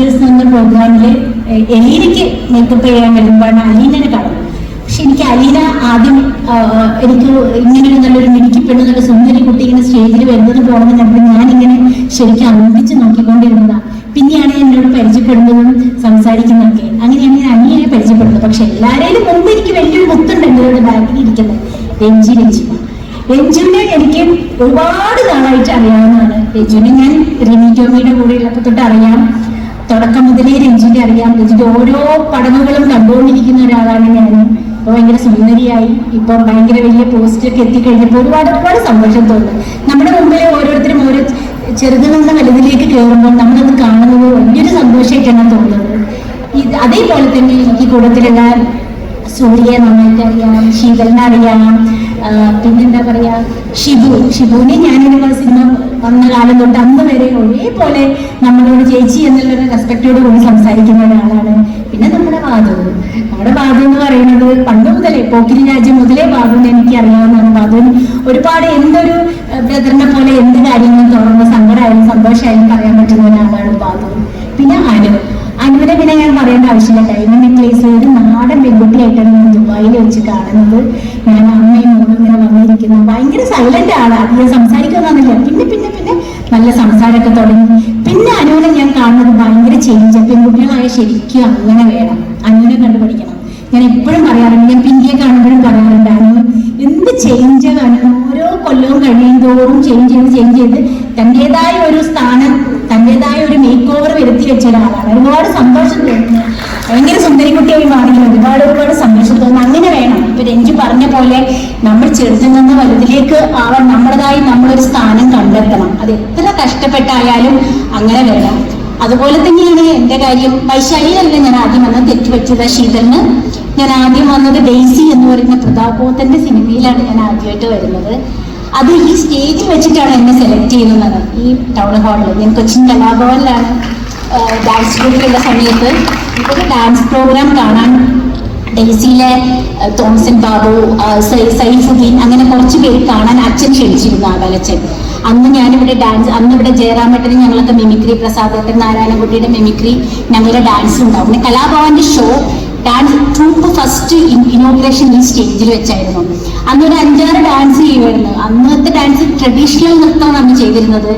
Masters എന്ന പ്രോഗ്രാമിൽ എലീനയ്ക്ക് makeup ചെയ്യാൻ വരുമ്പോഴാണ് അലീനനെ കാണുന്നത് പക്ഷെ എനിക്ക് അലീന ആദ്യം എനിക്ക് ഇങ്ങനെ ഒരു നല്ലൊരു മിടുക്കി പെണ്ണ് നല്ല സുന്ദരി കുട്ടി ഇങ്ങനെ സ്റ്റേജിൽ വരുന്നത് പോകണമെന്ന് കണ്ടപ്പോൾ ഞാനിങ്ങനെ ശരിക്കും അമ്പിച്ച് നോക്കിക്കൊണ്ടിരുന്നതാണ് പിന്നെയാണ് എന്നോട് പരിചയപ്പെടുന്നതും സംസാരിക്കുന്നതൊക്കെ. അങ്ങനെയാണ് ഞാൻ അനിയനെ പരിചയപ്പെടുന്നത്. പക്ഷെ എല്ലാവരെയും മുമ്പ് എനിക്ക് വലിയൊരു മുത്തുണ്ട് എന്നോട് ബാക്കിൽ ഇരിക്കുന്നത്. രഞ്ജി രഞ്ജി രഞ്ജുവിനെ എനിക്ക് ഒരുപാട് നാളായിട്ട് അറിയാവുന്നതാണ്. രഞ്ജുവിനെ ഞാൻ റിമി ടോമിയുടെ കൂടെ ഉള്ളപ്പോൾ തൊട്ട് അറിയാം തുടക്കം മുതലേ രഞ്ജിന്റെ അറിയാം രഞ്ജിന്റെ ഓരോ പടവുകളും കണ്ടുകൊണ്ടിരിക്കുന്ന ഒരാളാണ് ഞാൻ ഇപ്പൊ ഭയങ്കര സുന്ദരിയായി. ഇപ്പൊ ഭയങ്കര വലിയ പോസ്റ്റൊക്കെ എത്തിക്കഴിഞ്ഞപ്പോൾ ഒരുപാട് ഒരുപാട് സന്തോഷം തോന്നുന്നു നമ്മുടെ മുമ്പിൽ ഓരോരുത്തരും ഓരോ ചെറുതിൽ നിന്ന് വലുതിലേക്ക് കയറുമ്പോൾ നമ്മളത് കാണുന്നത് വലിയൊരു സന്തോഷമായിട്ടാണ് തോന്നുന്നത്. ഇത് അതേപോലെ തന്നെ എനിക്ക് കൂട്ടത്തിലുള്ള സൂര്യ നന്നായിട്ട് അറിയാം ശീതലിനെ അറിയാം പിന്നെന്താ പറയാ? ഷിബു. ഷിബുവിനെ ഞാനിതുപോലെ സിനിമ വന്ന കാലം തൊട്ട് അന്ന് വരെ ഒരേപോലെ നമ്മളോട് ചേച്ചി എന്നുള്ളൊരു റെസ്പെക്റ്റോട് കൂടി സംസാരിക്കുന്ന ഒരാളാണ്. പിന്നെ നമ്മുടെ ബാധു. നമ്മുടെ ബാധു എന്ന് പറയുന്നത് പണ്ട് മുതലേ പോക്കിരി രാജ്യം മുതലേ ബാധുവിനെ എനിക്ക് അറിയാവുന്നതാണ് ബാധുവിന് ഒരുപാട് എന്തൊരു ബ്രദറിനെ പോലെ എന്ത് കാര്യങ്ങളും തുറന്ന് സങ്കടമായാലും സന്തോഷമായാലും പറയാൻ പറ്റുന്ന ഒരാളാണ് ബാധു. പിന്നെ അനു. അനുവിനെ പിന്നെ ഞാൻ പറയേണ്ട ആവശ്യമില്ല. ഡയമണ്ട് നെക്ലേസ് ഒരു നാടൻ പെൺകുട്ടിയായിട്ടാണ് ഞാൻ ദുബായിൽ വെച്ച് കാണുന്നത്. ഞാൻ അമ്മയും മോളും ഇങ്ങനെ വന്നിരിക്കുന്നു. ഭയങ്കര സൈലന്റ് ആണ് അധികം സംസാരിക്കുന്നൊന്നുമില്ല. പിന്നെ പിന്നെ പിന്നെ നല്ല സംസാരമൊക്കെ തുടങ്ങി. പിന്നെ അനുവിനെ ഞാൻ കാണുന്നത് ഭയങ്കര ചേഞ്ച് പെൺകുട്ടികളായ ശരിക്കും അങ്ങനെ വേണം. അനുവിനെ കണ്ടുപിടിക്കണം. ഞാൻ എപ്പോഴും പറയാറുണ്ട്. ഞാൻ പിങ്കിയെ കാണുമ്പോഴും പറയാറുണ്ട് അനു എന്ത് ചേഞ്ച് അനു ഓരോ കൊല്ലവും കഴിയും തോറും ചേഞ്ച് ചെയ്ത് ചേഞ്ച് ചെയ്ത് തന്റെതായ ഒരു സ്ഥാനം തന്റെതായ ഒരു മേക്ക് ഓവർ വരുത്തി വെച്ച ഒരാളാണ്. ഒരുപാട് സന്തോഷം തോന്നുന്നു ഭയങ്കര സുന്ദരിക്കുട്ടിയായി മാറിയത് ഒരുപാട് ഒരുപാട് സന്തോഷം തോന്നുന്നു അങ്ങനെ വേണം ഇപ്പൊ രഞ്ജു പറഞ്ഞ പോലെ നമ്മൾ ചെറുതിൽ നിന്ന് വലുതിലേക്ക് ആവാൻ നമ്മുടേതായി നമ്മളൊരു സ്ഥാനം കണ്ടെത്തണം. അത് എത്ര കഷ്ടപ്പെട്ടായാലും അങ്ങനെ വരണം അതുപോലെ തന്നെയാണ് എന്റെ കാര്യം. വൈശാലിയിലല്ല ഞാൻ ആദ്യം വന്നത് തെറ്റുപറ്റിയത് ശീതലിന് ഞാൻ ആദ്യം വന്നത് ഡെയ്സി എന്ന് പറയുന്ന പ്രതാപോത്തന്റെ സിനിമയിലാണ് ഞാൻ ആദ്യമായിട്ട് വരുന്നത്. അത് ഈ സ്റ്റേജിൽ വെച്ചിട്ടാണ് എന്നെ സെലക്ട് ചെയ്യുന്നത്. ഈ ടൗൺ ഹാളിൽ ഞാൻ കൊച്ചിൻ കലാഭവനിലാണ് ഡാൻസ് ഗ്രൂപ്പിലുള്ള സമയത്ത്. ഇതൊരു ഡാൻസ് പ്രോഗ്രാം കാണാൻ ഏഹ്, തോമസൻ ബാബു സൈഫുദ്ദീൻ അങ്ങനെ കുറച്ച് പേര് കാണാൻ അച്ഛൻ ക്ഷണിച്ചിരുന്നു ആകാലച്ചൻ അന്ന് ഞാനിവിടെ ഡാൻസ് അന്ന് ഇവിടെ ജയറാമേട്ടന് ഞങ്ങളൊക്കെ മിമിക്രി പ്രസാദേട്ടൻ നാരായണൻകുട്ടിയുടെ മിമിക്രി ഞങ്ങളുടെ ഡാൻസ് ഉണ്ടാവും. പിന്നെ കലാഭവന്റെ show dance troupe first inauguration ഈ സ്റ്റേജിൽ വെച്ചായിരുന്നു. അന്ന് ഒരു അഞ്ചാറ് ഡാൻസ് ചെയ്യുമായിരുന്നു. അന്നത്തെ ഡാൻസ് ട്രഡീഷണൽ നൃത്തമാണ് അന്ന് ചെയ്തിരുന്നത്.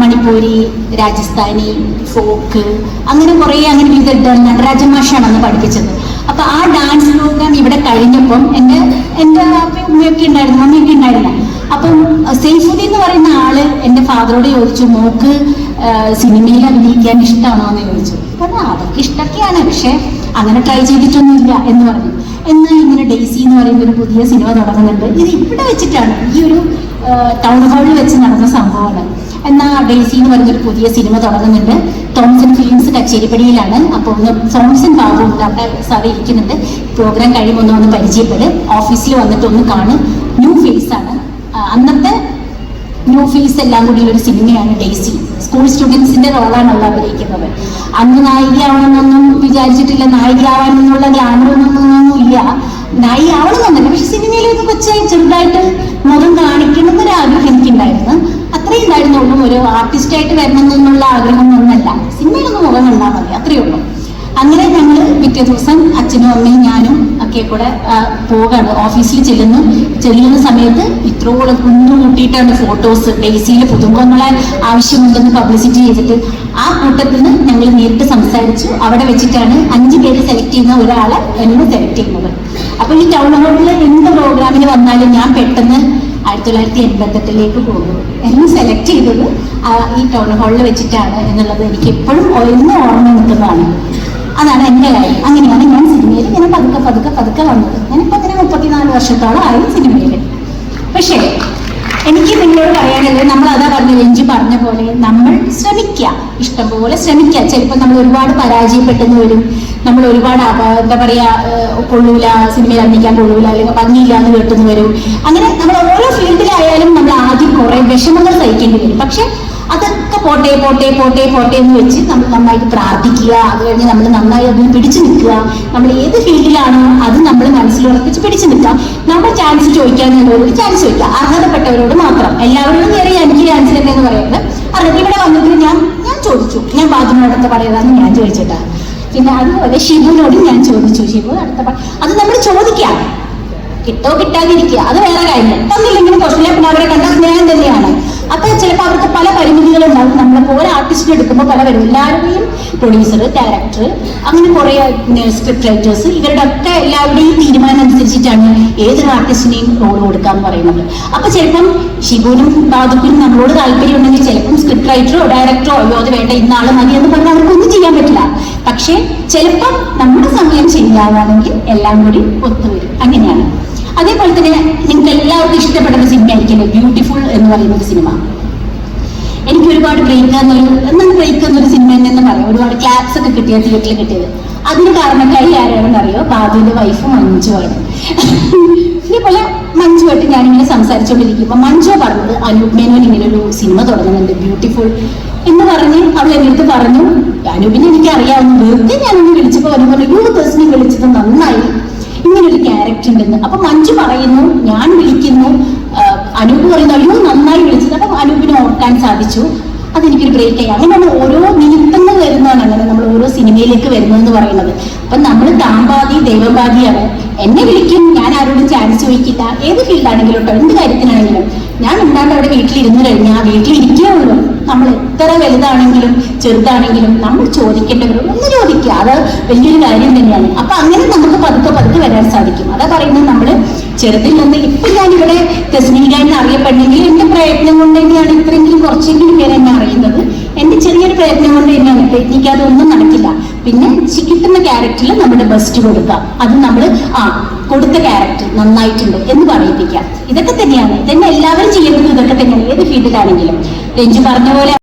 മണിപ്പൂരി രാജസ്ഥാനി ഫോക്ക് അങ്ങനെ കുറേ അങ്ങനെ വിവിധ നടരാജമാഷാണ് അന്ന് പഠിപ്പിച്ചത്. അപ്പൊ ആ ഡാൻസ് പ്രോഗ്രാം ഇവിടെ കഴിഞ്ഞപ്പം എന്റെ എന്റെ അപ്പയും ഉമ്മയൊക്കെ ഉണ്ടായിരുന്നു മമ്മിയൊക്കെ ഉണ്ടായിരുന്നു അപ്പം സേഫുദ്ദി എന്ന് പറയുന്ന ആൾ എന്റെ ഫാദറോട് ചോദിച്ചു മോക്ക് സിനിമയിൽ അഭിനയിക്കാൻ ഇഷ്ടമാണോ എന്ന് ചോദിച്ചു. പറഞ്ഞു അതൊക്കെ ഇഷ്ടമൊക്കെയാണ് പക്ഷെ അങ്ങനെ ട്രൈ ചെയ്തിട്ടൊന്നുമില്ല എന്ന് പറഞ്ഞു. എന്നാൽ ഇങ്ങനെ ഡെയ്സി എന്ന് പറയുന്ന ഒരു പുതിയ സിനിമ തുടങ്ങുന്നുണ്ട്. ഇത് ഇവിടെ വെച്ചിട്ടാണ് ഈ ഒരു ടൗൺ ഹാളിൽ വെച്ച് നടന്ന സംഭവമാണ് എന്നാൽ ഡെയ്സി എന്ന് പറഞ്ഞൊരു പുതിയ സിനിമ തുടങ്ങുന്നുണ്ട്. തോംസൺ ഫിലിംസ് കച്ചേരിപ്പടിയിലാണ്. അപ്പോൾ ഒന്ന് തോംസൺ ബാബു ഉണ്ട്. അവിടെ സാറ് ഇരിക്കുന്നുണ്ട്. പ്രോഗ്രാം കഴിയുമ്പോൾ ഒന്ന് പരിചയപ്പെട്. ഓഫീസിൽ വന്നിട്ട് ഒന്ന് കാണും. ന്യൂ ഫേസ് ആണ്. അന്നത്തെ ന്യൂ ഫേസ് എല്ലാം കൂടി ഒരു സിനിമയാണ് ഡെയ്സി. സ്കൂൾ സ്റ്റുഡൻസിന്റെ റോളാണല്ലോ അഭിനയിക്കുന്നത്. അന്ന് നായികയാവണമെന്നൊന്നും വിചാരിച്ചിട്ടില്ല. നായികയാവാനെന്നുള്ള ഗ്ലാമറൊന്നും ഇല്ല. നായിക ആവണമെന്നല്ല പക്ഷെ സിനിമയിലേക്ക് കൊച്ചായി ചെറുതായിട്ട് മുഖം കാണിക്കണം എന്നൊരു ആഗ്രഹം എനിക്കുണ്ടായിരുന്നു. അത്രയും ഉണ്ടായിരുന്നുള്ളൂ. ഒരു ആർട്ടിസ്റ്റായിട്ട് വരണം എന്നുള്ള ആഗ്രഹം ഒന്നല്ല. സിനിമയിലൊന്നും മുഖം കണ്ടാൽ മതി. അത്രയേ ഉള്ളൂ. അങ്ങനെ ഞങ്ങൾ പിറ്റേ ദിവസം അച്ഛനും അമ്മയും ഞാനും ഒക്കെ കൂടെ പോകാണ്. ഓഫീസിൽ ചെല്ലുന്നു. ചെല്ലുന്ന സമയത്ത് ഇത്രോളം കുന്നു കൂട്ടിയിട്ടാണ് ഫോട്ടോസ് ഡേസിയിൽ പുതുമുഖങ്ങളെ ആവശ്യമുണ്ടെന്ന് പബ്ലിസിറ്റി ചെയ്തിട്ട് ആ കൂട്ടത്തിൽ നിന്ന് ഞങ്ങൾ നേരിട്ട് സംസാരിച്ചു. അവിടെ വെച്ചിട്ടാണ് അഞ്ച് പേര് സെലക്ട് ചെയ്യുന്ന ഒരാളെ എന്നെ സെലക്ട് ചെയ്യുന്നത്. അപ്പൊ ഈ ടൗൺ ഹാളിൽ എന്ത് പ്രോഗ്രാമിന് വന്നാലും ഞാൻ പെട്ടെന്ന് ആയിരത്തി തൊള്ളായിരത്തി എൺപത്തെട്ടിലേക്ക് പോകും. എന്നെ സെലക്ട് ചെയ്തത് ഈ ടൗൺ ഹാളിൽ വെച്ചിട്ടാണ് എന്നുള്ളത് എനിക്ക് എപ്പോഴും ഒന്ന് ഓർമ്മ നിൽക്കുന്നതാണ്. അതാണ് എന്റെ കാര്യം. അങ്ങനെയാണ് ഞാൻ സിനിമയിൽ ഇങ്ങനെ പതുക്കെ പതുക്കെ പതുക്കെ വന്നത്. ഞാനിപ്പോൾ തന്നെ മുപ്പത്തിനാല് വർഷത്തോളം ആയി സിനിമയിൽ. പക്ഷേ എനിക്ക് നിങ്ങളോട് പറയാനുള്ളത് നമ്മൾ അതാ പറഞ്ഞ രഞ്ജു പറഞ്ഞ പോലെ നമ്മൾ ശ്രമിക്കുക. ഇഷ്ടംപോലെ ശ്രമിക്കുക. ചിലപ്പോൾ നമ്മൾ ഒരുപാട് പരാജയപ്പെട്ടെന്ന് വരും. നമ്മൾ ഒരുപാട് എന്താ പറയാ കൊള്ളൂല സിനിമയിൽ അഭിനയിക്കാൻ കൊള്ളൂല അല്ലെങ്കിൽ ഭംഗിയില്ല എന്ന് കേട്ടെന്ന് വരും. അങ്ങനെ നമ്മൾ ഓരോ ഫീൽഡിലായാലും നമ്മൾ ആദ്യം കുറെ വിഷമങ്ങൾ സഹിക്കേണ്ടി വരും. പക്ഷെ അതൊക്കെ പോട്ടെ പോട്ടെ പോട്ടെ പോട്ടെ എന്ന് വെച്ച് നമ്മൾ നന്നായിട്ട് പ്രാർത്ഥിക്കുക. അത് കഴിഞ്ഞ് നമ്മൾ നന്നായി അതിന് പിടിച്ചു നിൽക്കുക. നമ്മൾ ഏത് ഫീൽഡിലാണോ അത് നമ്മൾ മനസ്സിൽ ഉറപ്പിച്ച് പിടിച്ചു നിൽക്കുക. നമ്മൾ ചാൻസ് ചോദിക്കാനുള്ളവരോട് ചാൻസ് ചോദിക്കുക. അർഹതപ്പെട്ടവരോട് മാത്രം. എല്ലാവരോടും കയറി എനിക്ക് ചാൻസ് തന്നെ എന്ന് പറയുന്നത്. അർഹത ഇവിടെ വന്നിട്ട് ഞാൻ ഞാൻ ചോദിച്ചു. ഞാൻ ബാധ്യമോടൊക്കെ പറയുന്നതെന്ന് ഞാൻ ചോദിച്ചിട്ടാ. പിന്നെ അതുപോലെ ശിവനോട് ഞാൻ ചോദിച്ചു ഷിബു അടുത്ത അത് നമ്മൾ ചോദിക്കാം. കിട്ടോ കിട്ടാതിരിക്കുക. അത് വേറെ കാര്യം. തന്നില്ലെങ്കിലും കുഴപ്പമില്ല പിന്നെ അവരെ കണ്ട സ്നേഹം തന്നെയാണ്. അപ്പൊ ചിലപ്പോൾ അവർക്ക് പല പരിമിതികളുണ്ടാവും. നമ്മളെ ഒരു ആർട്ടിസ്റ്റിനെ എടുക്കുമ്പോൾ പല വരും എല്ലാവരുടെയും പ്രൊഡ്യൂസർ ഡയറക്ടർ അങ്ങനെ കുറെ സ്ക്രിപ്റ്റ് റൈറ്റേഴ്സ് ഇവരുടെ ഒക്കെ എല്ലാവരുടെയും തീരുമാനം അനുസരിച്ചിട്ടാണ് ഏതൊരു ആർട്ടിസ്റ്റിനെയും റോൾ കൊടുക്കാന്ന് പറയുന്നത്. അപ്പൊ ചിലപ്പം ഷിബുവിനും ബാധുക്കിനും നമ്മളോട് താല്പര്യം ഉണ്ടെങ്കിൽ ചിലപ്പം സ്ക്രിപ്റ്റ് റൈറ്ററോ ഡയറക്ടറോ അയ്യോ അത് വേണ്ട ഇന്ന മതി എന്ന് പറഞ്ഞാൽ അവർക്കൊന്നും ചെയ്യാൻ പറ്റില്ല. പക്ഷേ ചിലപ്പം നമ്മുടെ സമയം ശരിയാവുകയാണെങ്കിൽ എല്ലാം കൂടി ഒത്തുവരും. അങ്ങനെയാണ്. അതേപോലെ തന്നെ നിങ്ങൾക്ക് എല്ലാവർക്കും ഇഷ്ടപ്പെടുന്ന സിനിമ ആയിരിക്കും ബ്യൂട്ടിഫുൾ എന്ന് പറയുന്ന ഒരു സിനിമ എനിക്ക് ഒരുപാട് ബ്രേക്ക് എന്നൊരു എന്നാൽ ബ്രേക്ക് എന്നൊരു സിനിമ തന്നെ പറയാം. ഒരുപാട് ക്ലാപ്സ് ഒക്കെ കിട്ടിയ തിയേറ്ററിൽ കിട്ടിയത്. അതിന് കാരണക്കാരി ആരാണെന്ന് അറിയോ ബാബുവിന്റെ വൈഫ് മഞ്ജുവാണ് ഇതേപോലെ മഞ്ജുവായിട്ട് ഞാനിങ്ങനെ സംസാരിച്ചുകൊണ്ടിരിക്കുമ്പോൾ മഞ്ജു പറഞ്ഞത് അനൂപ് മേനോൻ ഇങ്ങനെ ഒരു സിനിമ തുടങ്ങുന്നുണ്ട് ബ്യൂട്ടിഫുൾ എന്ന് പറഞ്ഞ് അവൾ എന്റെ അടുത്ത് പറഞ്ഞു അനൂപിനെ എനിക്ക് അറിയാവുന്ന വെറുതെ ഞാനൊന്ന് വിളിച്ചപ്പോൾ പറഞ്ഞു യൂ പേഴ്സണി വിളിച്ചത് നന്നായി. ഇങ്ങനൊരു ക്യാരക്ടർ ഉണ്ടെന്ന്. അപ്പൊ മഞ്ജു പറയുന്നു ഞാൻ വിളിക്കുന്നു. അനൂപ് പറയുന്നു അയ്യോ നന്നായി വിളിച്ചത്. അപ്പൊ അനൂപിനെ ഓർക്കാൻ സാധിച്ചു. അതെനിക്കൊരു ബ്രേക്ക് ആയി നമ്മൾ ഓരോ നിമിത്തങ്ങൾ വരുന്നതാണ് അങ്ങനെ നമ്മൾ ഓരോ സിനിമയിലേക്ക് വരുന്നതെന്ന് പറയുന്നത്. അപ്പൊ നമ്മൾ താമ്പാതി ദൈവബാധിയാണ് എന്നെ വിളിക്കും ഞാൻ ആരോടും ചാൻസ് ചോദിക്കില്ല. ഏത് ഫീൽഡാണെങ്കിലും കേട്ടോ എന്ത് കാര്യത്തിനാണെങ്കിലും. ഞാൻ ഉണ്ടാണ്ട് അവിടെ വീട്ടിലിരുന്ന് കഴിഞ്ഞാൽ വീട്ടിലിരിക്കേ ഉള്ളൂ. നമ്മൾ എത്ര വലുതാണെങ്കിലും ചെറുതാണെങ്കിലും നമ്മൾ ചോദിക്കേണ്ടവരോട് ഒന്ന് ചോദിക്കുക. അത് വലിയൊരു കാര്യം തന്നെയാണ്. അപ്പൊ അങ്ങനെ നമുക്ക് പതുക്കെ പതുക്കെ വരാൻ സാധിക്കും. അതാ പറയുന്നത് നമ്മൾ ചെറുതിൽ നിന്ന് ഇപ്പൊ ഞാനിവിടെ തെസ്നീക എന്ന് അറിയപ്പെടുന്നെങ്കിൽ എന്റെ പ്രയത്നം കൊണ്ട് തന്നെയാണ് ഇത്രയെങ്കിലും കുറച്ചെങ്കിലും പേര് എന്നെ അറിയുന്നത്. എന്റെ ചെറിയൊരു പ്രയത്നം കൊണ്ട് തന്നെയാണ്. ടെക്നിക്ക് ഒന്നും നടക്കില്ല. പിന്നെ കിട്ടുന്ന ക്യാരക്ടറിൽ നമ്മുടെ ബെസ്റ്റ് കൊടുക്കാം. അത് നമ്മൾ ആ കൊടുത്ത ക്യാരക്ടർ നന്നായിട്ടുണ്ട് എന്ന് പറയിപ്പിക്കാം. ഇതൊക്കെ തന്നെയാണ്. ഇതന്നെ എല്ലാവരും ചെയ്യുന്നത് ഇതൊക്കെ തന്നെയാണ്. ഏത് ഫീൽഡിലാണെങ്കിലും. രഞ്ജു പറഞ്ഞ പോലെ